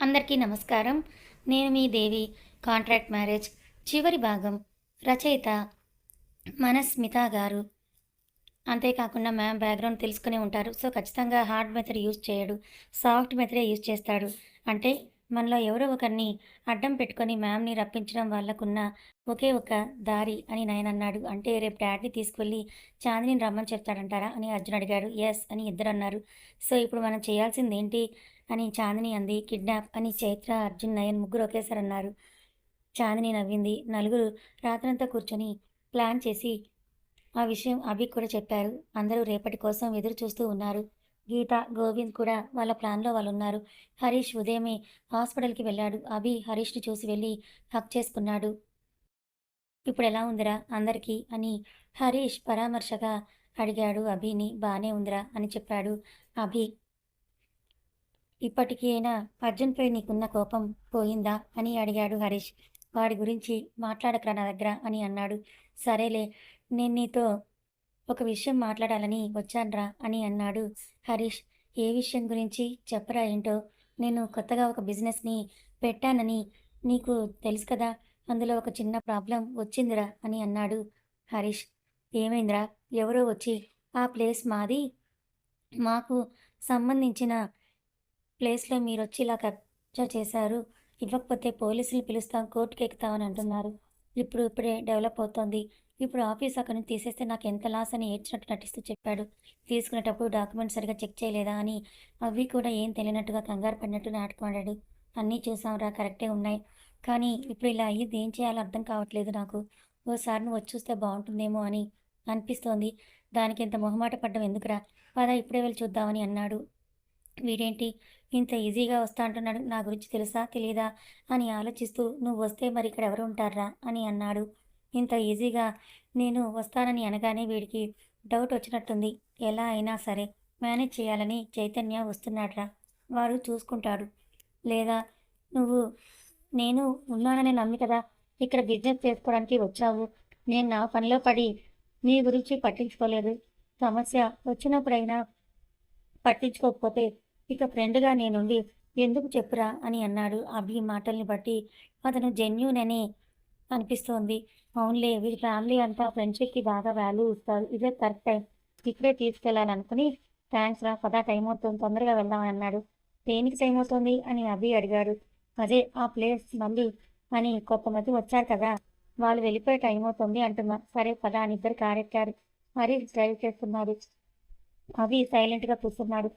అందరికీ నమస్కారం. నేను మీ దేవి కాంట్రాక్ట్ మ్యారేజ్ చివరి భాగం రచయిత మనస్మిత గారు. అంతేకాకుండా మ్యామ్ బ్యాక్గ్రౌండ్ తెలుసుకునే ఉంటారు. సో ఖచ్చితంగా హార్డ్ మెథడ్ యూజ్ చేయడు సాఫ్ట్ మెథడే యూజ్ చేస్తాడు. అంటే మనలో ఎవరో ఒకరిని అడ్డం పెట్టుకొని మ్యామ్ని రప్పించడం వాళ్ళకున్న ఒకే ఒక దారి అని నేను అన్నాడు. అంటే రేపు డాడీ తీసుకువెళ్ళి చాందిని రమ్మని చెప్తాడంటారా అని అర్జున్ అడిగాడు. ఎస్ అని ఇద్దరు అన్నారు. సో ఇప్పుడు మనం చేయాల్సింది ఏంటి అని చాందిని అంది. కిడ్నాప్ అని చైత్ర అర్జున్ నయన్ ముగ్గురు ఒకేసారి అన్నారు చాందిని నవ్వింది. నలుగురు రాత్రంతా కూర్చొని ప్లాన్ చేసి ఆ విషయం అభి కూడా చెప్పారు. అందరూ రేపటి కోసం ఎదురు చూస్తూ ఉన్నారు. గీత గోవింద్ కూడా వాళ్ళ ప్లాన్లో వాళ్ళు ఉన్నారు హరీష్ ఉదయమే హాస్పిటల్కి వెళ్ళాడు. అభి హరీష్ని చూసి వెళ్ళి హక్ చేసుకున్నాడు. ఇప్పుడు ఎలా ఉందిరా అందరికీ? అని హరీష్ పరామర్శగా అడిగాడు. అభిని బాగానే ఉందిరా అని చెప్పాడు అభి. ఇప్పటికైనా అర్జున్పై నీకున్న కోపం పోయిందా అని అడిగాడు హరీష్. వాడి గురించి మాట్లాడకరా నా దగ్గర అని అన్నాడు. సరేలే నేను నీతో ఒక విషయం మాట్లాడాలని వచ్చాన్రా అని అన్నాడు హరీష్. ఏ విషయం గురించి చెప్పరా ఏంటో? నేను కొత్తగా ఒక బిజినెస్ని పెట్టానని నీకు తెలుసు కదా అందులో ఒక చిన్న ప్రాబ్లం వచ్చిందిరా అని అన్నాడు హరీష్. ఏమైందిరా? ఎవరో వచ్చి ఆ ప్లేస్ మాది? మాకు సంబంధించిన ప్లేస్లో మీరు వచ్చి ఇలా కబ్జా చేశారు. ఇవ్వకపోతే పోలీసులు పిలుస్తాం కోర్టుకి ఎక్కుతామని అంటున్నారు. ఇప్పుడు ఇప్పుడే డెవలప్ అవుతోంది. ఇప్పుడు ఆఫీస్ అక్కడ నుంచి తీసేస్తే నాకు ఎంత లాస్ అని ఏడ్చినట్టు నటిస్తూ చెప్పాడు. తీసుకునేటప్పుడు డాక్యుమెంట్స్ సరిగా చెక్ చేయలేదా అని అవి కూడా ఏం తెలియనట్టుగా కంగారు పడినట్టు నాటకమాడాడు అన్నీ చూసాంరా కరెక్టే ఉన్నాయి. కానీ ఇప్పుడు ఇలా అయ్యింది ఏం చేయాలో అర్థం కావట్లేదు నాకు. ఓసారి నువ్వు వచ్చి చూస్తే బాగుంటుందేమో అని అనిపిస్తోంది. దానికి ఇంత మొహమాట పడ్డం ఎందుకురా? పద ఇప్పుడే వెళ్ళి చూద్దామని అన్నాడు. వీడేంటి? ఇంత ఈజీగా వస్తా అంటున్నాడు. నా గురించి తెలుసా? తెలీదా? అని ఆలోచిస్తూ నువ్వు వస్తే మరి ఇక్కడ ఎవరు ఉంటారా అని అన్నాడు. ఇంత ఈజీగా నేను వస్తానని అనగానే వీడికి డౌట్ వచ్చినట్టుంది. ఎలా అయినా సరే మేనేజ్ చేయాలని చైతన్య వస్తున్నాడ్రా. వాడు చూసుకుంటాడు. లేదా నువ్వు నేను ఉన్నానని నమ్మి కదా ఇక్కడ బిజినెస్ చేసుకోవడానికి వచ్చావు. నేను నా పనిలో పడి నీ గురించి పట్టించుకోలేదు. సమస్య వచ్చినప్పుడైనా పట్టించుకోకపోతే ఇక ఫ్రెండ్గా నేనుండి ఎందుకు చెప్పురా? అని అన్నాడు. అభి మాటల్ని బట్టి అతను జెన్యూన్ అని అనిపిస్తోంది. అవునులే వీడి ఫ్యామిలీ అంతా ఫ్రెండ్షిప్కి బాగా వాల్యూ ఇస్తారు. ఇదే కరెక్ట్ టైం ఇక్కడే తీసుకెళ్ళాలి అనుకుని థ్యాంక్స్ రా పదా టైం అవుతుంది. తొందరగా వెళ్దామని అన్నాడు. దేనికి టైం అవుతుంది? అని అభి అడిగాడు. అదే ఆ ప్లేస్ మళ్ళీ అని కొంతమంది వచ్చారు కదా వాళ్ళు వెళ్ళిపోయే టైం అవుతుంది అంటున్నా. సరే పదా అని ఇద్దరు కారెక్కారు మరి డ్రైవ్ చేస్తున్నారు అవి సైలెంట్గా కూర్చున్నాడు.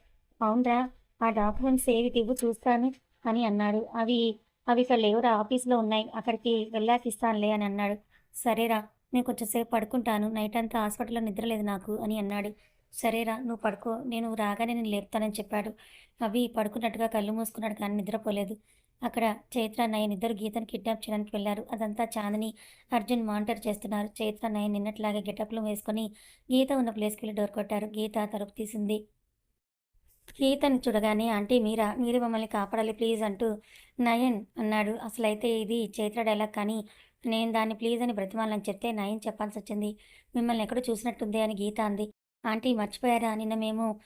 అవునరా ఆ డాక్యుమెంట్స్ ఏవి ఇవ్వు చూస్తాను అని అన్నాడు. అవి అవి ఇక్కడ లేవురా ఆఫీస్లో ఉన్నాయి. అక్కడికి వెళ్ళాక ఇస్తానులే అని అన్నాడు. సరేరా నేను కొంచెం సేపు పడుకుంటాను. నైట్ అంతా హాస్పిటల్లో నిద్రలేదు నాకు అని అన్నాడు. సరేరా నువ్వు పడుకో. నేను రాగానే నేను లేపుతానని చెప్పాడు. అవి పడుకున్నట్టుగా కళ్ళు మూసుకున్నాడు కానీ నిద్రపోలేదు. అక్కడ చైత్ర నయన్ ఇద్దరు గీతను కిడ్నాప్ చేయడానికి వెళ్ళారు. అదంతా చాందని అర్జున్ మానిటర్ చేస్తున్నారు. చైత్ర నయన్ నిన్నట్లాగే గెటప్లు వేసుకొని గీత ఉన్న ప్లేస్కి వెళ్ళి డోర్ కొట్టారు. గీత తలుపు తీసింది. గీతను చూడగానే ఆంటీ మీరా? మీరు మమ్మల్ని కాపాడాలి ప్లీజ్ అంటూ నయన్ అన్నాడు. అసలైతే ఇది చైత్ర డైలాగ్ కానీ నేను దాన్ని ప్లీజ్ అని బ్రతిమాలని చెప్తే నయన్ చెప్పాల్సి వచ్చింది. మిమ్మల్ని ఎక్కడో చూసినట్టుంది అని గీత అంది. ఆంటీ మర్చిపోయారా? నిన్న మేము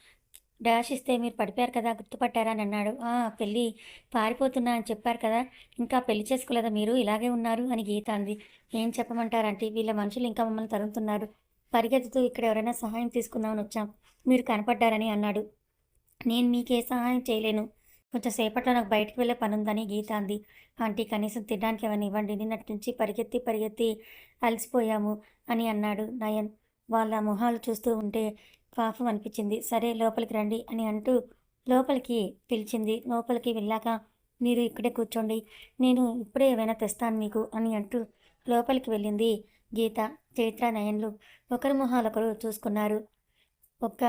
డాష్ ఇస్తే మీరు పడిపోయారు కదా గుర్తుపట్టారా? అని అన్నాడు. "ఆ, పెళ్ళి పారిపోతున్నా అని చెప్పారు కదా ఇంకా పెళ్ళి చేసుకోలేదా మీరు? ఇలాగే ఉన్నారు అని గీత అంది. ఏం చెప్పమంటారంటే వీళ్ళ మనుషులు ఇంకా మమ్మల్ని తరుముతున్నారు. పరిగెత్తుతూ ఇక్కడ ఎవరైనా సహాయం తీసుకుందామని వచ్చాం. మీరు కనపడ్డారని అన్నాడు. నేను మీకే సహాయం చేయలేను. కొంచెం సేపట్లో నాకు బయటికి వెళ్ళే పని ఉందని గీత అంది ఆంటీ కనీసం తినడానికి ఏమైనా ఇవ్వండి. నిన్నటి నుంచి పరిగెత్తి పరిగెత్తి అలసిపోయాము అని అన్నాడు నయన్. వాళ్ళ మొహాలు చూస్తూ ఉంటే పాపం అనిపించింది. సరే లోపలికి రండి అని అంటూ లోపలికి పిలిచింది. లోపలికి వెళ్ళాక మీరు ఇక్కడే కూర్చోండి. నేను ఇప్పుడే ఏమైనా తెస్తాను మీకు అని అంటూ లోపలికి వెళ్ళింది గీత చైత్ర నయన్లు. ఒకరి మొహాలొకరు చూసుకున్నారు. ఒక్క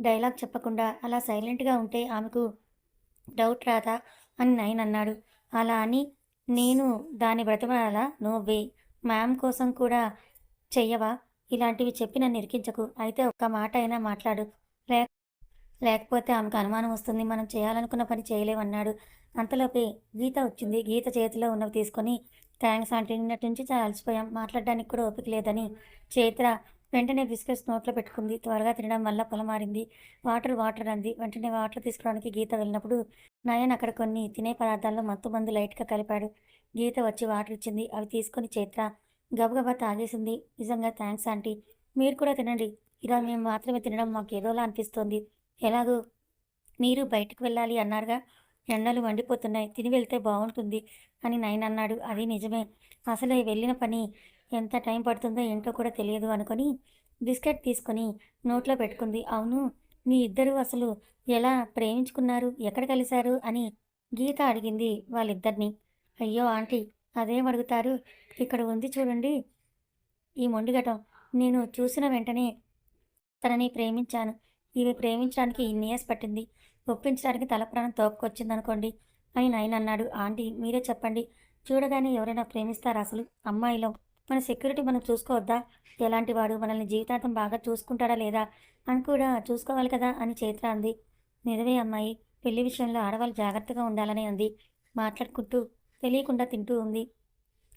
డైలాగ్ చెప్పకుండా అలా సైలెంట్గా ఉంటే ఆమెకు డౌట్ రాదా అని నయన్ అన్నాడు. అలా అని నేను దాని బ్రతమనాలా? No way. మ్యామ్ కోసం కూడా చెయ్యవా? ఇలాంటివి చెప్పి నన్ను ఇరికించకు. అయితే ఒక్క మాట అయినా మాట్లాడు. లే లేకపోతే ఆమెకు అనుమానం వస్తుంది. మనం చేయాలనుకున్న పని చేయలేమన్నాడు. అంతలోపే గీత వచ్చింది. గీత చేతిలో ఉన్నవి తీసుకొని థ్యాంక్స్ ఆంటీ. నిన్నటి నుంచి చాలా అలసిపోయాం. మాట్లాడడానికి కూడా ఓపిక లేదని. చైత్ర వెంటనే బిస్కెట్స్ నోట్లో పెట్టుకుంది. త్వరగా తినడం వల్ల పొలమారింది. వాటర్ వాటర్ అంది. వెంటనే వాటర్ తీసుకోవడానికి గీత వెళ్ళినప్పుడు నయన్ అక్కడ కొన్ని తినే పదార్థాల్లో మత్తు మందు లైట్గా కలిపాడు. గీత వచ్చి వాటర్ ఇచ్చింది. అవి తీసుకొని చైత్ర గబగబా తాగేసింది. నిజంగా థ్యాంక్స్ ఆంటీ. మీరు కూడా తినండి. ఇలా మేము మాత్రమే తినడం మాకు ఏదోలా అనిపిస్తోంది. ఎలాగో మీరు బయటకు వెళ్ళాలి అన్నారుగా. ఎండలు మండిపోతున్నాయి. తిని వెళ్తే బాగుంటుంది అని నయన్ అన్నాడు. అది నిజమే. అసలే వెళ్ళిన పని ఎంత టైం పడుతుందో ఏంటో కూడా తెలియదు అనుకొని బిస్కెట్ తీసుకొని నోట్లో పెట్టుకుంది. అవును మీ ఇద్దరు అసలు ఎలా ప్రేమించుకున్నారు? ఎక్కడ కలిశారు? అని గీత అడిగింది వాళ్ళిద్దరిని. అయ్యో ఆంటీ అదేం అడుగుతారు? ఇక్కడ ఉంది చూడండి ఈ మొండిగటం నేను చూసిన వెంటనే తనని ప్రేమించాను. ఇవి ప్రేమించడానికి ఇన్ని ఇయర్స్ పట్టింది. ఒప్పించడానికి తల ప్రాణం తోపుకొచ్చిందనుకోండి అని నయన్ అన్నాడు ఆంటీ మీరే చెప్పండి. చూడగానే ఎవరైనా ప్రేమిస్తారా అసలు? అమ్మాయిలో మన సెక్యూరిటీ మనం చూసుకోవద్దా? ఎలాంటి వాడు మనల్ని జీవితాంతం బాగా చూసుకుంటాడా లేదా? అని కూడా చూసుకోవాలి కదా అని చైత్ర అంది. నిజమే అమ్మాయి పెళ్ళి విషయంలో ఆడవాళ్ళు జాగ్రత్తగా ఉండాలని అంది. మాట్లాడుకుంటూ తెలియకుండా తింటూ ఉంది.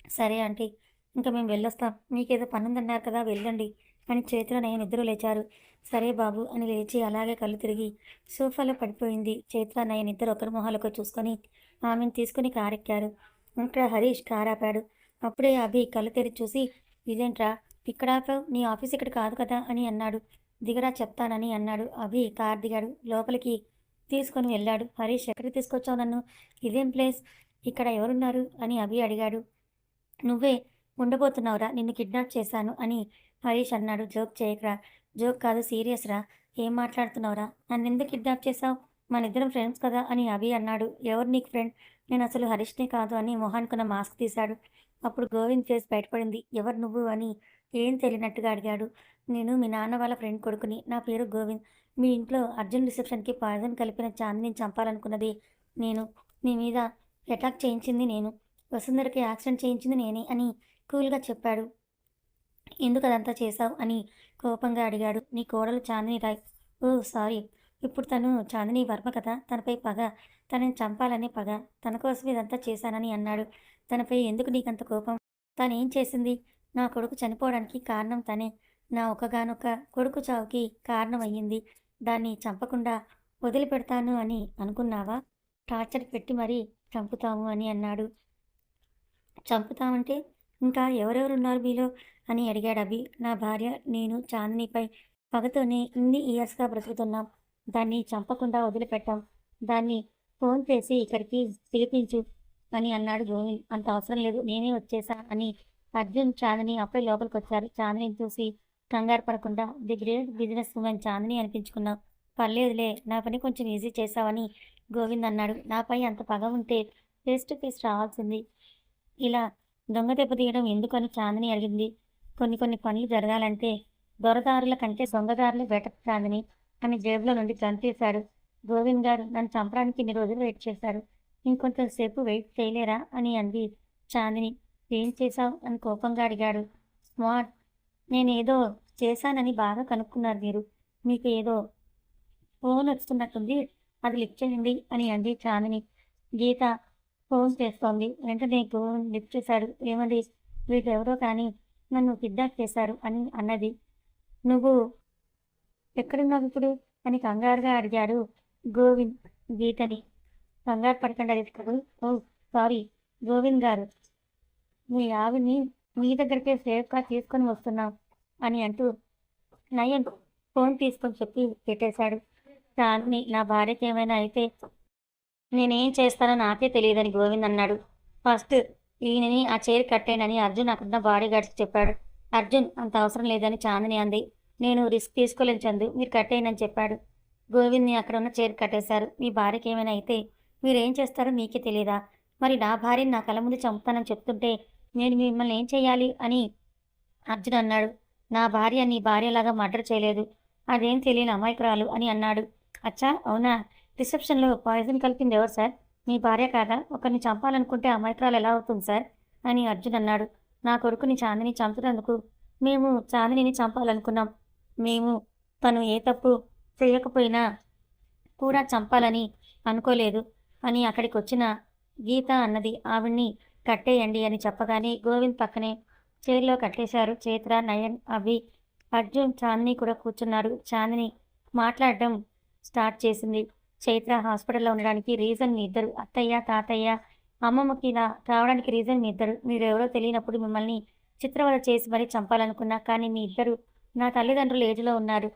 సరే ఆంటీ ఇంకా మేము వెళ్ళొస్తాం. మీకేదో పనుందన్నారు కదా వెళ్ళండి అని చైత్ర నేను నిద్ర లేచారు. సరే బాబు అని లేచి అలాగే కళ్ళు తిరిగి సోఫాలో పడిపోయింది. చైత్ర నయన్ ఇద్దరు ఒకరి మొహాలకు చూసుకొని ఆమెను తీసుకుని కారెక్కారు. ఇంకా హరీష్ కారాపాడు అప్పుడే అభి కళ్ళు తెరిచి చూసి ఇదేంట్రా? ఇక్కడ ఆపావు? నీ ఆఫీస్ ఇక్కడ కాదు కదా? అని అన్నాడు. దిగరా చెప్తానని అన్నాడు. అభి కార్ దిగాడు. లోపలికి తీసుకొని వెళ్ళాడు. హరీష్ ఎక్కడికి తీసుకొచ్చావు నన్ను? ఇదేం ప్లేస్? ఇక్కడ ఎవరున్నారు? అని అభి అడిగాడు. నువ్వే ఉండబోతున్నావురా. నిన్ను కిడ్నాప్ చేశాను అని హరీష్ అన్నాడు. జోక్ చేయకరా. జోక్ కాదు సీరియస్ రా. ఏం మాట్లాడుతున్నావురా? నన్ను ఎందుకు కిడ్నాప్ చేశావు? మన ఇద్దరం ఫ్రెండ్స్ కదా అని అభి అన్నాడు. ఎవరు నీకు ఫ్రెండ్? నేను అసలు హరీష్నే కాదు అని మొహాన్కున్న మాస్క్ తీశాడు. అప్పుడు గోవింద్ ఫేస్ బయటపడింది. ఎవరు నువ్వు అని ఏం తెలియనట్టుగా అడిగాడు. నేను మీ నాన్న వాళ్ళ ఫ్రెండ్ కొడుకుని. నా పేరు గోవింద్. మీ ఇంట్లో అర్జున్ రిసెప్షన్కి పాయిజన్ కలిపిన చాందిని చంపాలనుకున్నది నేను. నీ మీద అటాక్ చేయించింది నేను. వసుంధరకి యాక్సిడెంట్ చేయించింది నేనే అని కూల్గా చెప్పాడు. ఎందుకు అదంతా చేశావు అని కోపంగా అడిగాడు. నీ కోడలు చాందిని రాయ్. ఓ సారీ. ఇప్పుడు తను చాందిని వర్మ కదా. తనపై పగ. తనని చంపాలని పగ. తన కోసం ఇదంతా చేశానని అన్నాడు. తనపై ఎందుకు నీకంత కోపం? తనేం చేసింది? నా కొడుకు చనిపోవడానికి కారణం తనే. నా ఒకగానొక కొడుకు చావుకి కారణం అయ్యింది దాన్ని చంపకుండా వదిలిపెడతాను అని అనుకున్నావా? టార్చర్ పెట్టి మరీ చంపుతాము అని అన్నాడు. చంపుతామంటే ఇంకా ఎవరెవరున్నారు మీలో? అని అడిగాడు అభి. నా భార్య నేను చాందినిపై పగతోనే ఇన్ని ఇయర్స్గా బ్రతుకుతున్నాం. దాన్ని చంపకుండా వదిలిపెట్టాం. దాన్ని ఫోన్ చేసి ఇక్కడికి పిలిపించు. అని అన్నాడు గోవింద్ అంత అవసరం లేదు నేనే వచ్చేసా అని అర్జున్ చాందిని అప్పుడే లోపలికి వచ్చారు. చాందిని చూసి కంగారు పడకుండా the great business woman Chandini అనిపించుకున్నావు పర్లేదులే నా పని కొంచెం ఈజీ చేసావని గోవింద్ అన్నాడు. నాపై అంత పగ ఉంటే ఫేస్ టు ఫేస్ రావాల్సింది. ఇలా దొంగ దెబ్బ తీయడం ఎందుకని? చాందిని అడిగింది. కొన్ని కొన్ని పనులు జరగాలంటే దొరదారుల కంటే దొంగదారులు బెటర్ చాందిని అని జేబులో నుండి గన్ తీశాడు గోవింద్ గారు నన్ను చంపడానికి ఇన్ని రోజులు వెయిట్ చేశారు. ఇంకొంతసేపు వెయిట్ చేయలేరా? అని అంది చాందిని. ఏం చేశావు? అని కోపంగా అడిగాడు. స్మార్ట్. నేనేదో చేశానని బాగా కనుక్కున్నారు మీరు. మీకు ఏదో ఫోన్ వస్తున్నట్టుంది. అది లిఫ్ట్ చేయండి అని అంది చాందిని. గీత ఫోన్ చేస్తోంది. వెంటనే ఫోన్ లిఫ్ట్ చేశాడు. ఏమండి? వీళ్ళెవరో కానీ నన్ను కిడ్నాప్ చేశారు అని అన్నది. నువ్వు ఎక్కడున్నావు ఇప్పుడు? అని కంగారుగా అడిగాడు గోవింద్ గీతని. కంగారు పడకుండా అది ఓ సారీ గోవింద్ గారు. మీ ఆవిని మీ దగ్గరికే సేఫ్గా తీసుకొని వస్తున్నాం అని అంటూ నయన్ ఫోన్ తీసుకొని చెప్పి పెట్టేశాడు. దాన్ని నా భార్యకి ఏమైనా అయితే నేనేం చేస్తానో నాకే తెలియదని గోవింద్ అన్నాడు. ఫస్ట్ ఈయనని ఆ చైర్ కట్టేనని అర్జున్ అక్కడున్న బాడీ గార్డ్స్కి చెప్పాడు. అర్జున్ అంత అవసరం లేదని చాందిని అంది. నేను రిస్క్ తీసుకోలేను చందు మీరు కట్టేయనని చెప్పాడు. గోవింద్ని అక్కడ ఉన్న చైర్ కట్టేశారు. మీ భార్యకి ఏమైనా అయితే మీరేం చేస్తారో మీకే తెలియదా మరి నా భార్యని నా కళ్ళ ముందు చంపుతానని చెప్తుంటే నేను మిమ్మల్ని ఏం చేయాలి అని అర్జున్ అన్నాడు. నా భార్య నీ భార్యలాగా మర్డర్ చేయలేదు. అదేం తెలియని అమాయకురాలు అని అన్నాడు. అచ్చా అవునా? రిసెప్షన్లో పాయిజన్ కలిపింది ఎవరు సార్? మీ భార్య కాదా? ఒకరిని చంపాలనుకుంటే అమాయకురాలు ఎలా అవుతుంది సార్? అని అర్జున్ అన్నాడు. నా కొడుకుని చాందిని చంపినందుకు మేము చాందినిని చంపాలనుకున్నాం. మేము తను ఏ తప్పు చేయకపోయినా కూడా చంపాలని అనుకోలేదు. అని అక్కడికి వచ్చిన గీత అన్నది ఆవిడ్ని కట్టేయండి అని చెప్పగానే గోవింద్ పక్కనే చైర్లో కట్టేశారు. చైత్ర నయన్ అవి అర్జున్ చాందిని కూడా కూర్చున్నారు. చాందిని మాట్లాడడం స్టార్ట్ చేసింది. చైత్ర హాస్పిటల్లో ఉండడానికి రీజన్ మీ ఇద్దరు అత్తయ్య తాతయ్య అమ్మమ్మకి ఇలా రావడానికి రీజన్ మీ ఇద్దరు. మీరు ఎవరో తెలియనప్పుడు మిమ్మల్ని చిత్రవద చేసి మరీ చంపాలనుకున్నా కానీ మీ ఇద్దరు నా తల్లిదండ్రులు ఏజ్లో ఉన్నారు.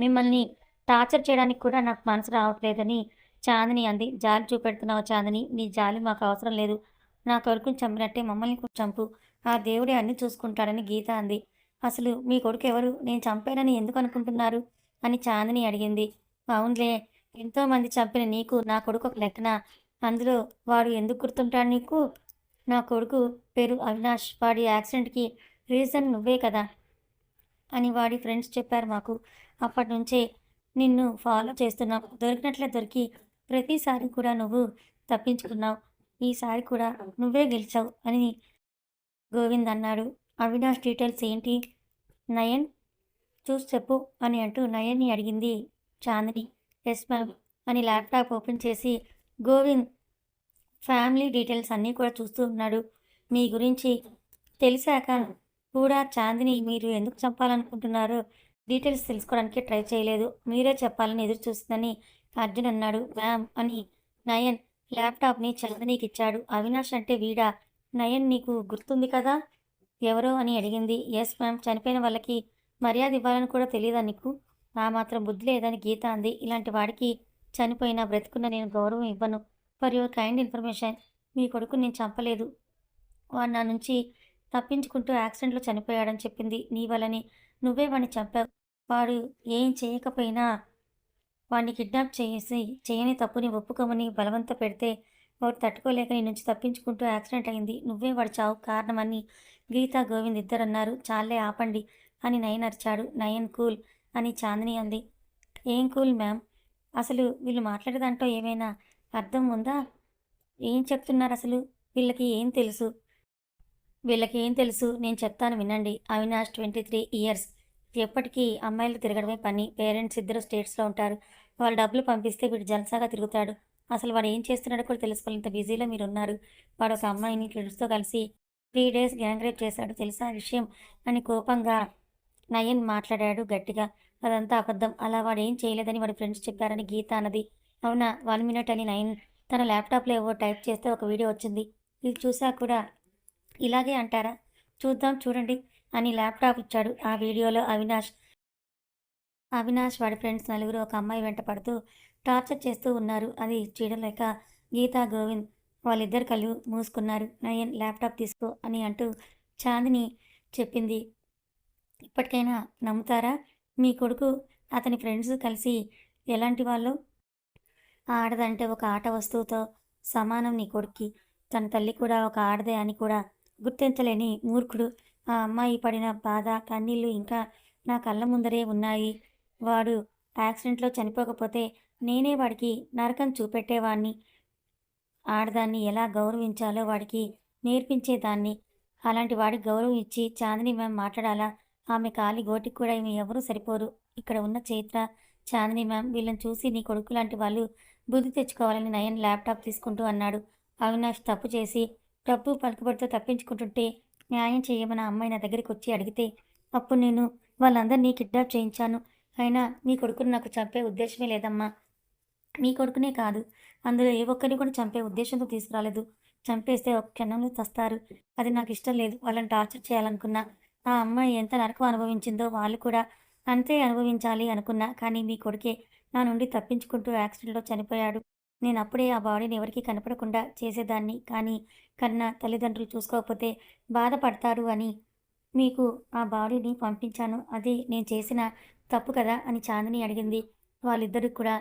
మిమ్మల్ని టార్చర్ చేయడానికి కూడా నాకు మనసు రావట్లేదని చాందిని అంది. జాలి చూపెడుతున్నావు చాందిని? నీ జాలి మాకు అవసరం లేదు. నా కొడుకుని చంపినట్టే మమ్మల్ని చంపు. ఆ దేవుడే అన్ని చూసుకుంటాడని గీత అంది. అసలు మీ కొడుకు ఎవరు? నేను చంపానని ఎందుకు అనుకుంటున్నారు? అని చాందిని అడిగింది. అవునులే ఎంతోమంది చంపిన నీకు నా కొడుకు ఒక లెక్కన? అందులో వాడు ఎందుకు గుర్తుంటాడు నీకు? నా కొడుకు పేరు అవినాష్. వాడి యాక్సిడెంట్కి రీజన్ నువ్వే కదా? అని వాడి ఫ్రెండ్స్ చెప్పారు మాకు. అప్పటి నుంచే నిన్ను ఫాలో చేస్తున్నాం. దొరికినట్లే దొరికి ప్రతిసారి కూడా నువ్వు తప్పించుకున్నావు. ఈసారి కూడా నువ్వే గెలిచావు అని గోవింద్ అన్నాడు. అవినాష్ డీటెయిల్స్ ఏంటి? నయన్ చూసి చెప్పు అని అంటూ నయన్ని అడిగింది చాందిని. ఎస్ మ్యామ్ అని ల్యాప్టాప్ ఓపెన్ చేసి గోవింద్ ఫ్యామిలీ డీటెయిల్స్ అన్నీ కూడా చూస్తూ ఉన్నాడు. మీ గురించి తెలిసాక కూడా చాందిని మీరు ఎందుకు చంపాలనుకుంటున్నారో డీటెయిల్స్ తెలుసుకోవడానికి ట్రై చేయలేదు. మీరే చెప్పాలని ఎదురు చూస్తుందని అర్జున్ అన్నాడు. మ్యామ్ అని. నయన్ ల్యాప్టాప్ని చందనీకిచ్చాడు. ఇచ్చాడు అవినాష్ అంటే వీడా? నయన్ నీకు గుర్తుంది కదా? ఎవరో అని అడిగింది. ఎస్ మ్యామ్ చనిపోయిన వాళ్ళకి మర్యాద ఇవ్వాలని కూడా తెలియదా నీకు? నా మాత్రం బుద్ధి లేదని గీత అంది. ఇలాంటి వాడికి చనిపోయినా బ్రతుకున్న నేను గౌరవం ఇవ్వను. ఫర్ యువర్ కైండ్ ఇన్ఫర్మేషన్ మీ కొడుకు నేను చంపలేదు. వాడు నా నుంచి తప్పించుకుంటూ యాక్సిడెంట్లో చనిపోయాడని చెప్పింది. నీ వలని నువ్వే వాడిని చంపావు. వాడు ఏం చేయకపోయినా వాడిని కిడ్నాప్ చేసి చేయని తప్పుని ఒప్పుకోమని బలవంత పెడితే వాడు తట్టుకోలేక నీ నుంచి తప్పించుకుంటూ యాక్సిడెంట్ అయింది. నువ్వే వాడి చావు కారణమని గీతా గోవింద్ ఇద్దరన్నారు. చాలే ఆపండి అని నయన్ అరిచాడు. నయన్ కూల్ అని చాందిని అంది. ఏం కూల్ మ్యామ్? అసలు వీళ్ళు మాట్లాడేదాంట్లో ఏమైనా అర్థం ఉందా? ఏం చెప్తున్నారు అసలు? వీళ్ళకి ఏం తెలుసు? వీళ్ళకి ఏం తెలుసు? నేను చెప్తాను వినండి. Avinash twenty three years. ఎప్పటికీ అమ్మాయిలు తిరగడమే పని. పేరెంట్స్ ఇద్దరు స్టేట్స్లో ఉంటారు. వాళ్ళు డబ్బులు పంపిస్తే వీడు జలసాగా తిరుగుతాడు. అసలు వాడు ఏం చేస్తున్నాడో కూడా తెలుసుకోలేంత బిజీలో మీరు ఉన్నారు. వాడు ఒక అమ్మాయిని ఫ్రెండ్స్తో కలిసి త్రీ డేస్ గ్యాంగ్ రేప్ చేశాడు. తెలుసా విషయం? అని కోపంగా నయన్ మాట్లాడాడు గట్టిగా. అదంతా అబద్ధం. అలా వాడు ఏం చేయలేదని వాడి ఫ్రెండ్స్ చెప్పారని గీత అన్నది. అవునా? వన్ మినిట్ అని నయన్ తన ల్యాప్టాప్లో ఏవో టైప్ చేస్తే ఒక వీడియో వచ్చింది. ఇది చూసా కూడా. ఇలాగే అంటారా? చూద్దాం చూడండి. అని ల్యాప్టాప్ ఇచ్చాడు. ఆ వీడియోలో అవినాష్ అవినాష్ వాడి ఫ్రెండ్స్ నలుగురు ఒక అమ్మాయి వెంట పడుతూ టార్చర్ చేస్తూ ఉన్నారు. అది చూడలేక గీతా గోవింద్ వాళ్ళిద్దరు కళ్ళు మూసుకున్నారు. నయన్ ల్యాప్టాప్ తీసుకో అని అంటూ చాందిని చెప్పింది. ఇప్పటికైనా నమ్ముతారా? మీ కొడుకు అతని ఫ్రెండ్స్ కలిసి ఎలాంటి వాళ్ళు? ఆడదంటే ఒక ఆట వస్తువుతో సమానం నీ కొడుక్కి. తన తల్లి కూడా ఒక ఆడదే అని కూడా గుర్తించలేని మూర్ఖుడు ఆ అమ్మాయి పడిన బాధ కన్నీళ్ళు ఇంకా నా కళ్ళ ముందరే ఉన్నాయి. వాడు యాక్సిడెంట్లో చనిపోకపోతే నేనే వాడికి నరకం చూపెట్టేవాణ్ణి. ఆడదాన్ని ఎలా గౌరవించాలో వాడికి నేర్పించేదాన్ని. అలాంటి వాడికి గౌరవం ఇచ్చి చాందిని మ్యామ్ మాట్లాడాలా? ఆమె కాలి గోటికి కూడా ఈమె ఎవరూ సరిపోరు. ఇక్కడ ఉన్న చైత్ర చాందిని మ్యామ్ వీళ్ళని చూసి నీ కొడుకు లాంటి వాళ్ళు బుద్ధి తెచ్చుకోవాలని నయన్ ల్యాప్టాప్ తీసుకుంటూ అన్నాడు. అవినాష్ తప్పు చేసి డబ్బు పలుకుబడితో తప్పించుకుంటుంటే న్యాయం చేయమని అమ్మాయి నా దగ్గరికి వచ్చి అడిగితే అప్పుడు నేను వాళ్ళందరినీ కిడ్నాప్ చేయించాను. అయినా మీ కొడుకుని నాకు చంపే ఉద్దేశమే లేదమ్మా. మీ కొడుకునే కాదు. అందులో ఏ ఒక్కరిని కూడా చంపే ఉద్దేశంతో తీసుకురాలేదు. చంపేస్తే ఒక క్షణంలో తస్తారు అది నాకు ఇష్టం లేదు. వాళ్ళని టార్చర్ చేయాలనుకున్నా. ఆ అమ్మాయి ఎంత నరకం అనుభవించిందో వాళ్ళు కూడా అంతే అనుభవించాలి అనుకున్నా. కానీ మీ కొడుకే నా నుండి తప్పించుకుంటూ యాక్సిడెంట్లో చనిపోయాడు. నేను అప్పుడే ఆ బాడీని ఎవరికీ కనపడకుండా చేసేదాన్ని. కానీ కన్నా తల్లిదండ్రులు చూసుకోకపోతే బాధపడతారు అని మీకు ఆ బాడీని పంపించాను. అది నేను చేసిన తప్పు కదా అని చాందిని అడిగింది. వాళ్ళిద్దరూ కూడా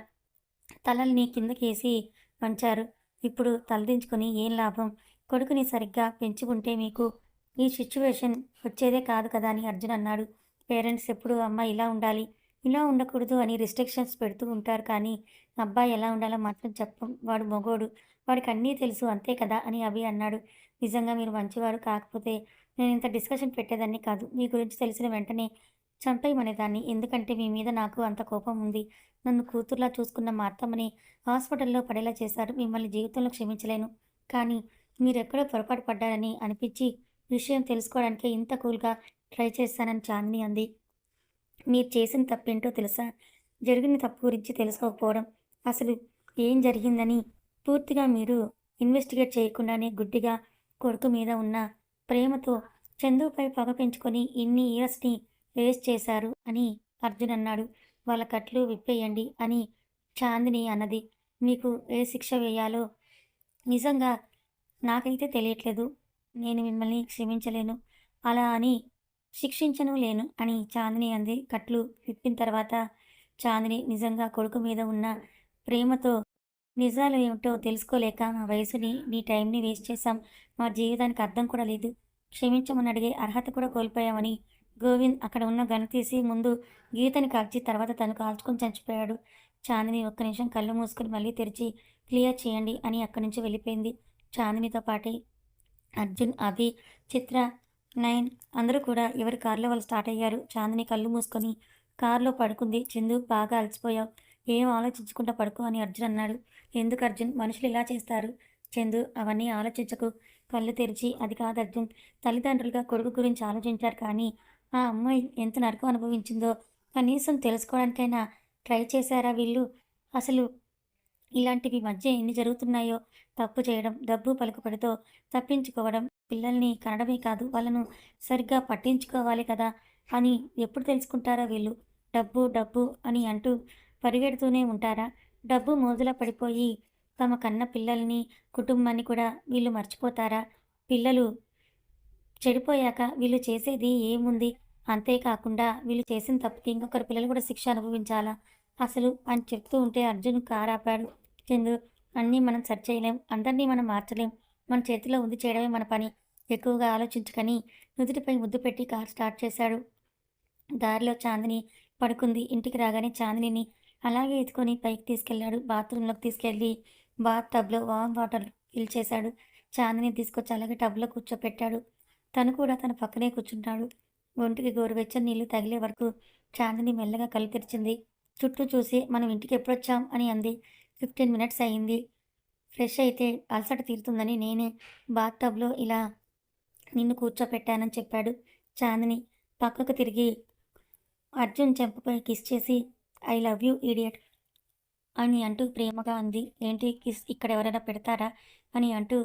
తలల్ని కిందకేసి వంచారు. ఇప్పుడు తలదించుకొని ఏం లాభం? కొడుకుని సరిగ్గా పెంచుకుంటే మీకు ఈ సిచ్యువేషన్ వచ్చేదే కాదు కదా అని అర్జున్ అన్నాడు. పేరెంట్స్ ఎప్పుడు అమ్మ ఇలా ఉండాలి. ఇలా ఉండకూడదు అని రిస్ట్రిక్షన్స్ పెడుతూ ఉంటారు. కానీ అబ్బాయి ఎలా ఉండాలో మాత్రం చెప్పం. వాడు మొగోడు. వాడికి అన్నీ తెలుసు. అంతే కదా అని అభి అన్నాడు. నిజంగా మీరు మంచివారు కాకపోతే నేను ఇంత డిస్కషన్ పెట్టేదాన్ని కాదు. మీ గురించి తెలిసిన వెంటనే చంపేయమనేదాన్ని. ఎందుకంటే మీ మీద నాకు అంత కోపం ఉంది. నన్ను కూతుర్లా చూసుకున్న మా అత్తమ్మని హాస్పిటల్లో పడేలా చేశారు. మిమ్మల్ని జీవితంలో క్షమించలేను. కానీ మీరెక్కడో పొరపాటు పడ్డారని అనిపించి విషయం తెలుసుకోవడానికే ఇంత కూల్గా ట్రై చేస్తానని చాందిని అంది. మీరు చేసిన తప్పేంటో తెలుసా? జరిగిన తప్పు గురించి తెలుసుకోకపోవడం. అసలు ఏం జరిగిందని పూర్తిగా మీరు ఇన్వెస్టిగేట్ చేయకుండానే గుడ్డిగా కొడుకు మీద ఉన్న ప్రేమతో చందుపై పగ పెంచుకొని ఇన్ని ఇయర్స్ని వేస్ట్ చేశారు అని అర్జున్ అన్నాడు. వాళ్ళ కట్లు విప్పేయండి అని చాందిని అన్నది. మీకు ఏ శిక్ష వేయాలో నిజంగా నాకైతే తెలియట్లేదు. నేను మిమ్మల్ని క్షమించలేను. అలా అని శిక్షించను లేను అని చాందిని అంది. కట్లు విప్పిన తర్వాత చాందిని నిజంగా కొడుకు మీద ఉన్న ప్రేమతో నిజాలు ఏమిటో తెలుసుకోలేక మా వయసుని నీ టైంని వేస్ట్ చేశాం. మా జీవితానికి అర్థం కూడా లేదు. క్షమించమని అడిగే అర్హత కూడా కోల్పోయామని గోవింద్ అక్కడ ఉన్న గన తీసి ముందు గీతని కాల్చి తర్వాత తను కాల్చుకొని చచ్చిపోయాడు చాందిని ఒక్క నిమిషం కళ్ళు మూసుకొని మళ్ళీ తెరిచి క్లియర్ చేయండి అని అక్కడి నుంచి వెళ్ళిపోయింది. చాందినితో పాటే అర్జున్ అభి చిత్ర నైన్. అందరూ కూడా ఎవరి కారులో వాళ్ళు స్టార్ట్ అయ్యారు? చాందిని కళ్ళు మూసుకొని. కారులో పడుకుంది చందు. బాగా అలసిపోయావు. ఏం ఆలోచించకుండా పడుకో అని అర్జున్ అన్నాడు. ఎందుకు అర్జున్? మనుషులు ఇలా చేస్తారు. చందు అవన్నీ ఆలోచించకు. కళ్ళు తెరిచి. అది కాదు అర్జున్. తల్లిదండ్రులుగా కొడుకు గురించి ఆలోచించారు కానీ ఆ అమ్మాయి ఎంత నరకం అనుభవించిందో కనీసం తెలుసుకోవడానికైనా ట్రై చేశారా వీళ్ళు? అసలు ఇలాంటివి మధ్య ఎన్ని జరుగుతున్నాయో? తప్పు చేయడం డబ్బు పలుకుబడితో తప్పించుకోవడం పిల్లల్ని కనడమే కాదు వాళ్ళను సరిగ్గా పట్టించుకోవాలి కదా అని ఎప్పుడు తెలుసుకుంటారా వీళ్ళు? డబ్బు డబ్బు అని అంటూ పరిగెడుతూనే ఉంటారా? డబ్బు మోజులా పడిపోయి తమ కన్న పిల్లల్ని కుటుంబాన్ని కూడా వీళ్ళు మర్చిపోతారా? పిల్లలు చెడిపోయాక వీళ్ళు చేసేది ఏముంది? అంతేకాకుండా వీళ్ళు చేసిన తప్పుకి ఇంకొకరు పిల్లలు కూడా శిక్ష అనుభవించాలా? అసలు అని చెప్తూ ఉంటే అర్జున్ కారాపాడు ఆపాడు చందు అన్నీ మనం సరి చేయలేం అందరినీ మనం మార్చలేం మన చేతిలో ఉంది చేయడమే మన పని. ఎక్కువగా ఆలోచించుకొని నుదుటిపై ముద్దు పెట్టి కారు స్టార్ట్ చేశాడు. దారిలో చాందిని పడుకుంది. ఇంటికి రాగానే చాందినిని అలాగే ఎత్తుకొని పైకి తీసుకెళ్ళాడు బాత్రూంలోకి తీసుకెళ్ళి బాత్ టబ్లో వామ్ వాటర్ ఫిల్ చేశాడు. చాందిని తీసుకొచ్చి అలాగే టబ్లో కూర్చోపెట్టాడు. తను కూడా తన పక్కనే కూర్చుంటాడు. ఒంటికి గోరువెచ్చని నీళ్ళు తగిలే వరకు చాందిని మెల్లగా కళ్ళు తెరిచింది. చుట్టూ చూసి మనం ఇంటికి ఎప్పుడొచ్చాం? అని అంది. ఫిఫ్టీన్ మినిట్స్ అయ్యింది ఫ్రెష్ అయితే అలసట తీరుతుందని నేనే బాత్ టబ్లో ఇలా నిన్ను కూర్చోపెట్టానని చెప్పాడు చాందిని. పక్కకు తిరిగి అర్జున్ చెంపపై కిస్ చేసి ఐ లవ్ యూ ఈడియట్ అని అంటూ ప్రేమగా అంది. ఏంటి కిస్ ఇక్కడ ఎవరైనా పెడతారా? అని అంటూ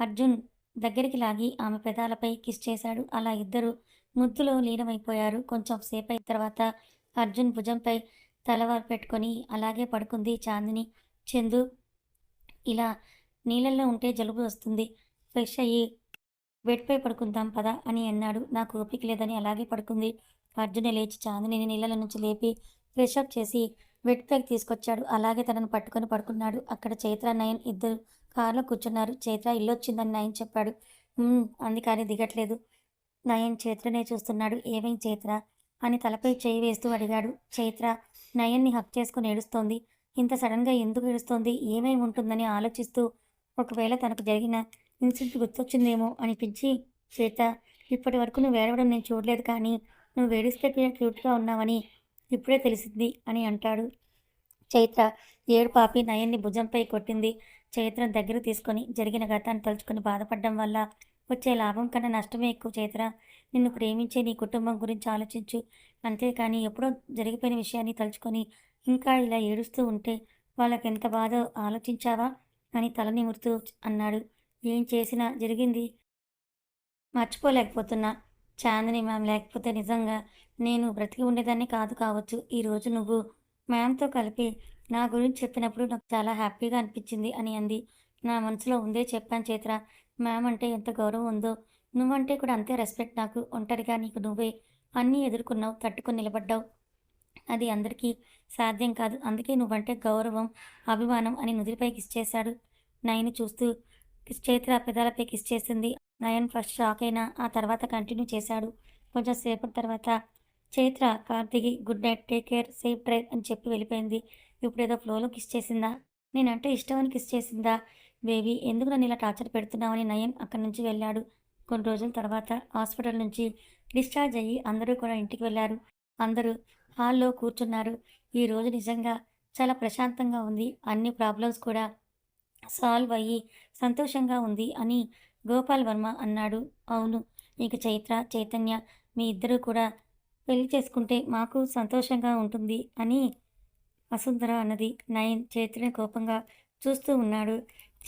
అర్జున్ దగ్గరికి లాగి ఆమె పెదాలపై కిస్ చేశాడు. అలా ఇద్దరు ముద్దులో లీనమైపోయారు. కొంచెం సేపు అయిన తర్వాత అర్జున్ భుజంపై తలవారు పెట్టుకొని అలాగే పడుకుంది చాందిని. చందు ఇలా నీళ్ళల్లో ఉంటే జలుబు వస్తుంది. ఫ్రెష్ అయ్యి బెడ్పై పడుకుందాం పదా అని అన్నాడు. నాకు ఓపిక లేదని అలాగే పడుకుంది. అర్జునే లేచి చాందిని నీళ్ళ నుంచి లేపి ఫ్రెష్ అప్ చేసి బెడ్ పైకి తీసుకొచ్చాడు. అలాగే తనను పట్టుకొని పడుకున్నాడు. అక్కడ చైత్ర నయన్ ఇద్దరు కారులో కూర్చున్నారు. చైత్ర ఇల్లు వచ్చిందని నయన్ చెప్పాడు. అందుకని అంది కానీ దిగట్లేదు. నయన్ చైత్రనే చూస్తున్నాడు. ఏమేం చైత్ర? అని తలపై చేయి వేస్తూ అడిగాడు. చైత్ర నయన్ని హక్ చేసుకుని ఏడుస్తోంది. ఇంత సడన్గా ఎందుకు ఏడుస్తోంది? ఏమై ఉంటుందని ఆలోచిస్తూ ఒకవేళ తనకు జరిగిన ఇన్సిడెంట్ గుర్తొచ్చిందేమో అనిపించి శ్వేత ఇప్పటి వరకు నువ్వు ఏడవడం నేను చూడలేదు కానీ నువ్వు ఏడిస్తే క్యూట్గా ఉన్నావని ఇప్పుడే తెలిసింది అని అంటాడు. చైత్ర ఏడు పాపి నయన్ని భుజంపై కొట్టింది. చైత్ర దగ్గర తీసుకొని జరిగిన గతాన్ని తలుచుకొని బాధపడడం వల్ల వచ్చే లాభం కన్నా నష్టమే ఎక్కువ చైత్ర. నిన్ను ప్రేమించే నీ కుటుంబం గురించి ఆలోచించు. అంతేకాని ఎప్పుడో జరిగిపోయిన విషయాన్ని తలుచుకొని ఇంకా ఇలా ఏడుస్తూ ఉంటే వాళ్ళకి ఎంత బాధో ఆలోచించావా? అని తల నిమురుతూ అన్నాడు. ఏం చేసినా జరిగింది? మర్చిపోలేకపోతున్నా. చాందిని మ్యామ్ లేకపోతే నిజంగా నేను బ్రతికి ఉండేదాన్ని కాదు కావచ్చు. ఈరోజు నువ్వు మ్యామ్తో కలిపి నా గురించి చెప్పినప్పుడు నాకు చాలా హ్యాపీగా అనిపించింది అని అంది. నా మనసులో ఉందే చెప్పాను చేత్ర. మ్యామ్ అంటే ఎంత గౌరవం ఉందో నువ్వంటే కూడా అంతే రెస్పెక్ట్ నాకు. ఒంటరిగా నీకు నువ్వే అన్నీ ఎదుర్కొన్నావు తట్టుకొని నిలబడ్డావు. అది అందరికీ సాధ్యం కాదు. అందుకే నువ్వంటే గౌరవం అభిమానం అని నుదిరిపై కిస్ చేశాడు. నయని చూస్తూ చైత్ర పెదాలపై కిస్ చేసింది. నయన్ ఫస్ట్ షాక్ అయినా ఆ తర్వాత కంటిన్యూ చేశాడు. కొంచెం సేపటి తర్వాత Chaitra కార్తీకి good night take care safe drive అని చెప్పి వెళ్ళిపోయింది. ఇప్పుడు ఏదో ఫ్లోలో కిస్ చేసిందా? నేనంటే ఇష్టం అని కిస్ చేసిందా? బేబీ ఎందుకు నన్ను ఇలా టార్చర్ పెడుతున్నావని నయన్ అక్కడి నుంచి వెళ్ళాడు. కొన్ని రోజుల తర్వాత హాస్పిటల్ నుంచి డిశ్చార్జ్ అయ్యి అందరూ కూడా ఇంటికి వెళ్ళారు. అందరూ హాల్లో కూర్చున్నారు. ఈ రోజు నిజంగా చాలా ప్రశాంతంగా ఉంది. అన్ని ప్రాబ్లమ్స్ కూడా సాల్వ్ అయ్యి సంతోషంగా ఉంది అని గోపాల్ వర్మ అన్నాడు. అవును ఇక చైత్ర చైతన్య మీ ఇద్దరూ కూడా పెళ్ళి చేసుకుంటే మాకు సంతోషంగా ఉంటుంది అని వసుంధర అన్నది. నయన్ చైత్రని కోపంగా చూస్తూ ఉన్నాడు.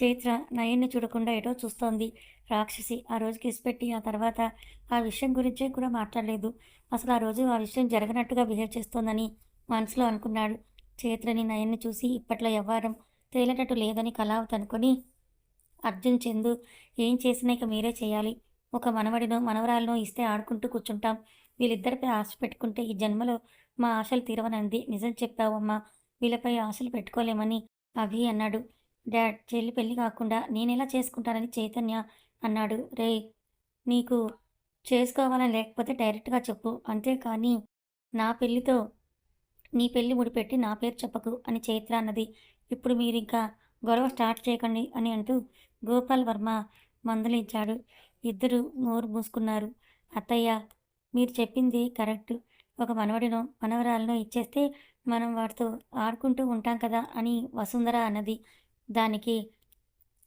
చైత్ర నయన్ని చూడకుండా ఎటో చూస్తోంది. రాక్షసి ఆ రోజు కిసిపెట్టి ఆ తర్వాత ఆ విషయం గురించే కూడా మాట్లాడలేదు. అసలు ఆ రోజు ఆ విషయం జరగనట్టుగా బిహేవ్ చేస్తోందని మనసులో అనుకున్నాడు. చైత్రని నయన్ని చూసి ఇప్పట్లో వ్యవహారం తేలేటట్టు లేదని కళావతి అనుకొని అర్జున్ చందు ఏం చేసినా ఇక మీరే చేయాలి. ఒక మనవడినో మనవరాలనో ఇస్తే ఆడుకుంటూ కూర్చుంటాం. వీళ్ళిద్దరిపై ఆశ పెట్టుకుంటే ఈ జన్మలో మా ఆశలు తీరవనంది. నిజం చెప్పావమ్మా వీళ్ళపై ఆశలు పెట్టుకోలేమని అభి అన్నాడు. డాడ్ చెల్లి పెళ్ళి కాకుండా నేనెలా చేసుకుంటానని చైతన్య అన్నాడు. రే నీకు చేసుకోవాలని లేకపోతే డైరెక్ట్గా చెప్పు. అంతేకాని నా పెళ్ళితో నీ పెళ్ళి ముడిపెట్టి నా పేరు చెప్పకు అని చైత్ర అన్నది. ఇప్పుడు మీరు ఇంకా గొడవ స్టార్ట్ చేయకండి అని అంటూ గోపాల్ వర్మ మందలించాడు ఇద్దరు నోరు మూసుకున్నారు. అత్తయ్య మీరు చెప్పింది కరెక్ట్. ఒక మనవడినో మనవరాలనో ఇచ్చేస్తే మనం వాటితో ఆడుకుంటూ ఉంటాం కదా అని వసుంధర అన్నది. దానికి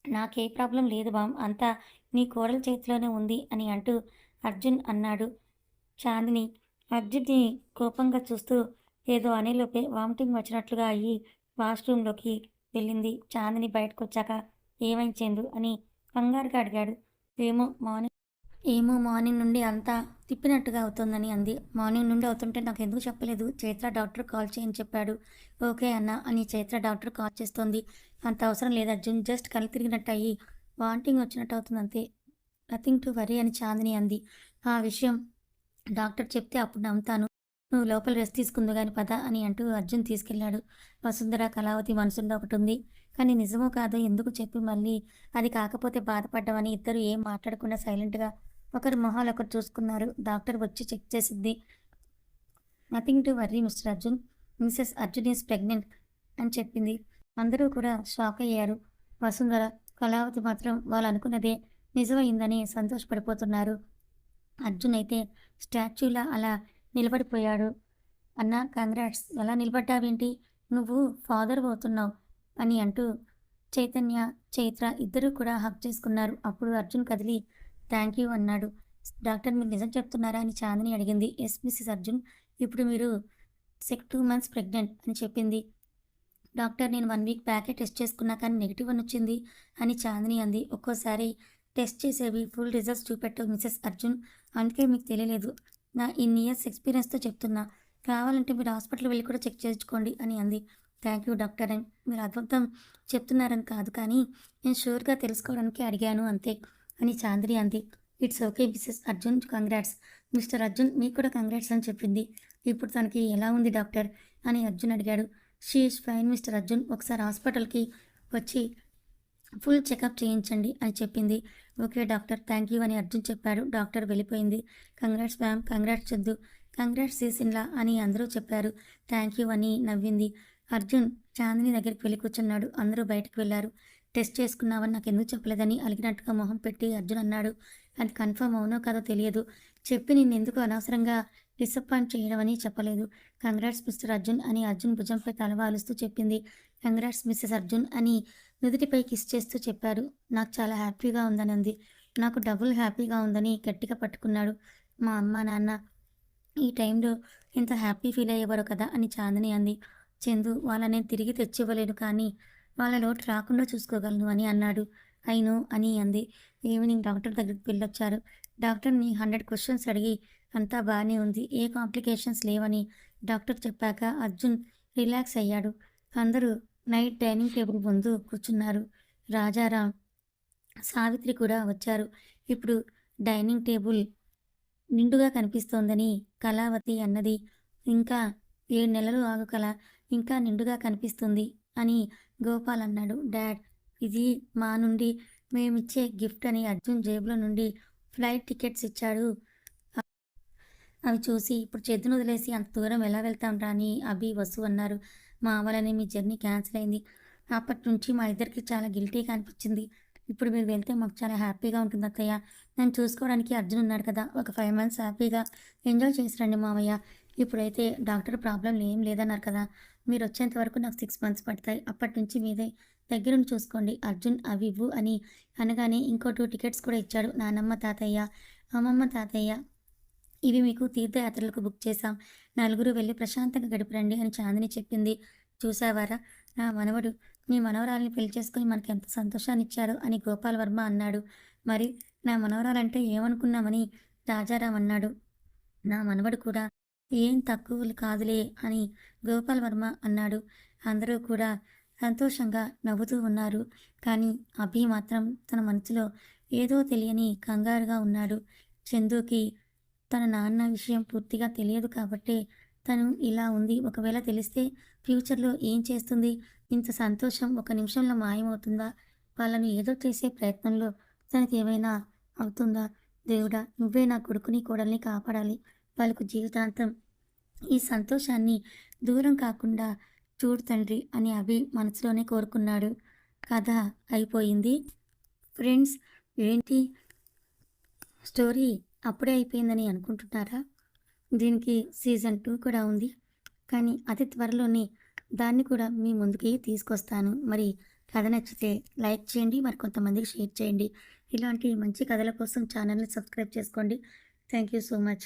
నాకే ప్రాబ్లం లేదు బామ్ అంతా నీ కోడల చేతిలోనే ఉంది అని అంటూ అర్జున్ అన్నాడు. చాందిని అర్జున్ని కోపంగా చూస్తూ ఏదో అనేలోపే వామిటింగ్ వచ్చినట్లుగా అయ్యి వాష్రూమ్లోకి వెళ్ళింది. చాందిని బయటకు వచ్చాక ఏమైంచేందు అని కంగారుగా అడిగాడు. ఏమో మార్నింగ్ ఏమో మార్నింగ్ నుండి అంతా తిప్పినట్టుగా అవుతుందని అంది. మార్నింగ్ నుండి అవుతుంటే నాకు ఎందుకు చెప్పలేదు? చైత్ర డాక్టర్ కాల్ చేయని చెప్పాడు. ఓకే అన్న అని చైత్ర డాక్టర్ కాల్ చేస్తోంది. అంత అవసరం లేదు అర్జున్ జస్ట్ కళ్ళు తిరిగినట్టు అయ్యి వాంటింగ్ వచ్చినట్టు అవుతుంది అంతే నథింగ్ టు వరీ అని చాందిని అంది. ఆ విషయం డాక్టర్ చెప్తే అప్పుడు నమ్ముతాను. నువ్వు లోపల రెస్ట్ తీసుకుందు కానీ పద అని అంటూ అర్జున్ తీసుకెళ్ళాడు వసుంధర కళావతి మనసులో ఒకటి ఉంది. కానీ నిజమో కాదో ఎందుకు చెప్పి మళ్ళీ అది కాకపోతే బాధపడ్డామని ఇద్దరు ఏం మాట్లాడకుండా సైలెంట్గా ఒకరు మొహాలు ఒకరు చూసుకున్నారు. డాక్టర్ వచ్చి చెక్ చేసిద్ది. Nothing to worry mister Arjun. Missus Arjun is pregnant అని చెప్పింది. అందరూ కూడా షాక్ అయ్యారు. వసుంధర కళావతి మాత్రం వాళ్ళు అనుకున్నదే నిజమైందని సంతోషపడిపోతున్నారు. అర్జున్ అయితే స్టాచ్యూలా అలా నిలబడిపోయాడు. అన్నా కంగ్రాట్స్. ఎలా నిలబడ్డావేంటి? నువ్వు ఫాదర్ అవుతున్నావు అని అంటూ చైతన్య చైత్ర ఇద్దరూ కూడా హక్ చేసుకున్నారు. అప్పుడు అర్జున్ కదిలి థ్యాంక్ యూ అన్నాడు. డాక్టర్ మీరు నిజం చెప్తున్నారా? అని చాందని అడిగింది. Yes missus Arjun. ఇప్పుడు మీరు సెక్ టూ మంత్స్ ప్రెగ్నెంట్ అని చెప్పింది. డాక్టర్ నేను వన్ వీక్ బ్యాకే టెస్ట్ చేసుకున్నా కానీ నెగిటివ్ అని వచ్చింది అని చాందిని అంది. ఒక్కోసారి టెస్ట్ చేసేవి ఫుల్ రిజల్ట్స్ చూపెట్టు మిసెస్ అర్జున్. అందుకే మీకు తెలియలేదు. నా ఇన్ని ఇయర్స్ ఎక్స్పీరియన్స్తో చెప్తున్నా. కావాలంటే మీరు హాస్పిటల్ వెళ్ళి కూడా చెక్ చేసుకోండి అని అంది. థ్యాంక్ యూ డాక్టర్ అని. మీరు అద్భుతం చెప్తున్నారని కాదు కానీ నేను షూర్గా తెలుసుకోవడానికి అడిగాను అంతే అని చాంద్రి అంది. It's okay missus Arjun congrats. Mister Arjun మీకు కూడా కంగ్రాట్స్ అని చెప్పింది. ఇప్పుడు తనకి ఎలా ఉంది డాక్టర్ అని అర్జున్ అడిగాడు. She's fine mister Arjun. ఒకసారి హాస్పిటల్కి వచ్చి ఫుల్ చెకప్ చేయించండి అని చెప్పింది. ఓకే డాక్టర్ థ్యాంక్ యూ అని అర్జున్ చెప్పాడు. డాక్టర్ వెళ్ళిపోయింది. కంగ్రాట్స్ మ్యామ్ కంగ్రాట్స్ చద్దు కంగ్రాట్స్ సీసిన్లా అని అందరూ చెప్పారు. థ్యాంక్ యూ అని నవ్వింది. అర్జున్ చాందిని దగ్గరికి వెళ్ళి కూర్చున్నాడు. అందరూ బయటకు వెళ్ళారు. టెస్ట్ చేసుకున్నావని నాకు ఎందుకు చెప్పలేదని అలిగినట్టుగా మొహం పెట్టి అర్జున్ అన్నాడు. అది కన్ఫర్మ్ అవునో కాదో తెలియదు. చెప్పి నేను ఎందుకు అనవసరంగా డిసప్పాయింట్ చేయడం అని చెప్పలేదు. కంగ్రాట్స్ మిస్టర్ అర్జున్ అని అర్జున్ భుజంపై తలవాలుస్తూ చెప్పింది. కంగ్రాట్స్ మిస్సెస్ అర్జున్ అని నుదుటిపై కిస్ చేస్తూ చెప్పారు నాకు చాలా హ్యాపీగా ఉందని అంది నాకు డబుల్ హ్యాపీగా ఉందని గట్టిగా పట్టుకున్నాడు మా అమ్మ నాన్న. ఈ టైంలో ఇంత హ్యాపీ ఫీల్ అయ్యేవారు కదా అని చాందని అంది. చందు వాళ్ళని తిరిగి తెచ్చివ్వలేను కానీ వాళ్ళ లోటు రాకుండా చూసుకోగలను అని అన్నాడు. అయిను అని అంది. ఈవినింగ్ డాక్టర్ దగ్గరికి వెళ్ళొచ్చారు. డాక్టర్ని హండ్రెడ్ క్వశ్చన్స్ అడిగి అంతా బాగానే ఉంది. ఏ కాంప్లికేషన్స్ లేవని డాక్టర్ చెప్పాక అర్జున్ రిలాక్స్ అయ్యాడు. అందరూ నైట్ డైనింగ్ టేబుల్ ముందు కూర్చున్నారు. రాజారాం సావిత్రి కూడా వచ్చారు. ఇప్పుడు డైనింగ్ టేబుల్ నిండుగా కనిపిస్తోందని కళావతి అన్నది. ఇంకా ఏడు నెలలు ఆగు కళ ఇంకా నిండుగా కనిపిస్తుంది అని గోపాల్ అన్నాడు. డాడ్ ఇది మా నుండి మేమిచ్చే గిఫ్ట్ అని అర్జున్ జేబులో నుండి ఫ్లైట్ టికెట్స్ ఇచ్చాడు. అవి చూసి ఇప్పుడు చెద్దును వదిలేసి అంత దూరం ఎలా వెళ్తాం రా అని అభి వసు అన్నారు. మా వలనే మీ జర్నీ క్యాన్సిల్ అయింది. అప్పటి నుంచి మా ఇద్దరికి చాలా గిల్టీగా అనిపించింది. ఇప్పుడు మీరు వెళ్తే మాకు చాలా హ్యాపీగా ఉంటుంది అత్తయ్య. నన్ను చూసుకోవడానికి అర్జున్ ఉన్నాడు కదా. ఒక ఫైవ్ మంత్స్ హ్యాపీగా ఎంజాయ్ చేసి రండి మావయ్య ఇప్పుడైతే డాక్టర్ ప్రాబ్లం ఏం లేదన్నారు కదా. మీరు వచ్చేంత వరకు నాకు సిక్స్ మంత్స్ పడతాయి. అప్పటి నుంచి మీదే దగ్గరుండి చూసుకోండి. అర్జున్ అవి ఇవ్వు అని అనగానే ఇంకో టూ టికెట్స్ కూడా ఇచ్చాడు నానమ్మ తాతయ్య. అమ్మమ్మ తాతయ్య ఇవి మీకు తీర్థయాత్రలకు బుక్ చేశాం. నలుగురు వెళ్ళి ప్రశాంతంగా గడిపిరండి అని చాందిని చెప్పింది. చూసావారా నా మనవడు మీ మనవరాలని పెళ్ళి చేసుకుని మనకి ఎంత సంతోషాన్ని ఇచ్చాడు అని గోపాల్ వర్మ అన్నాడు. మరి నా మనవరాలంటే ఏమనుకున్నామని రాజారాం అన్నాడు. నా మనవడు కూడా ఏం తక్కువలు కాదులే అని గోపాల్ వర్మ అన్నాడు. అందరూ కూడా సంతోషంగా నవ్వుతూ ఉన్నారు. కానీ అభి మాత్రం తన మనసులో ఏదో తెలియని కంగారుగా ఉన్నాడు. చందుకి తన నాన్న విషయం పూర్తిగా తెలియదు కాబట్టి తను ఇలా ఉంది. ఒకవేళ తెలిస్తే ఫ్యూచర్లో ఏం చేస్తుంది? ఇంత సంతోషం ఒక నిమిషంలో మాయమవుతుందా? వాళ్ళను ఏదో చేసే ప్రయత్నంలో తనకి ఏమైనా అవుతుందా? దేవుడా నువ్వే నా కొడుకుని కోడల్ని కాపాడాలి. వాళ్ళకు జీవితాంతం ఈ సంతోషాన్ని దూరం కాకుండా చూడు తండ్రి అని అభి మనసులోనే కోరుకున్నాడు. కథ అయిపోయింది. ఫ్రెండ్స్ ఏంటి స్టోరీ? అప్పుడే అయిపోయిందని అనుకుంటున్నారా? దీనికి సీజన్ టూ కూడా ఉంది. కానీ అతి త్వరలోనే దాన్ని కూడా మీ ముందుకి తీసుకొస్తాను. మరి కథ నచ్చితే లైక్ చేయండి మరి కొంతమందికి షేర్ చేయండి. ఇలాంటి మంచి కథల కోసం ఛానల్ని సబ్స్క్రైబ్ చేసుకోండి. Thank you so much.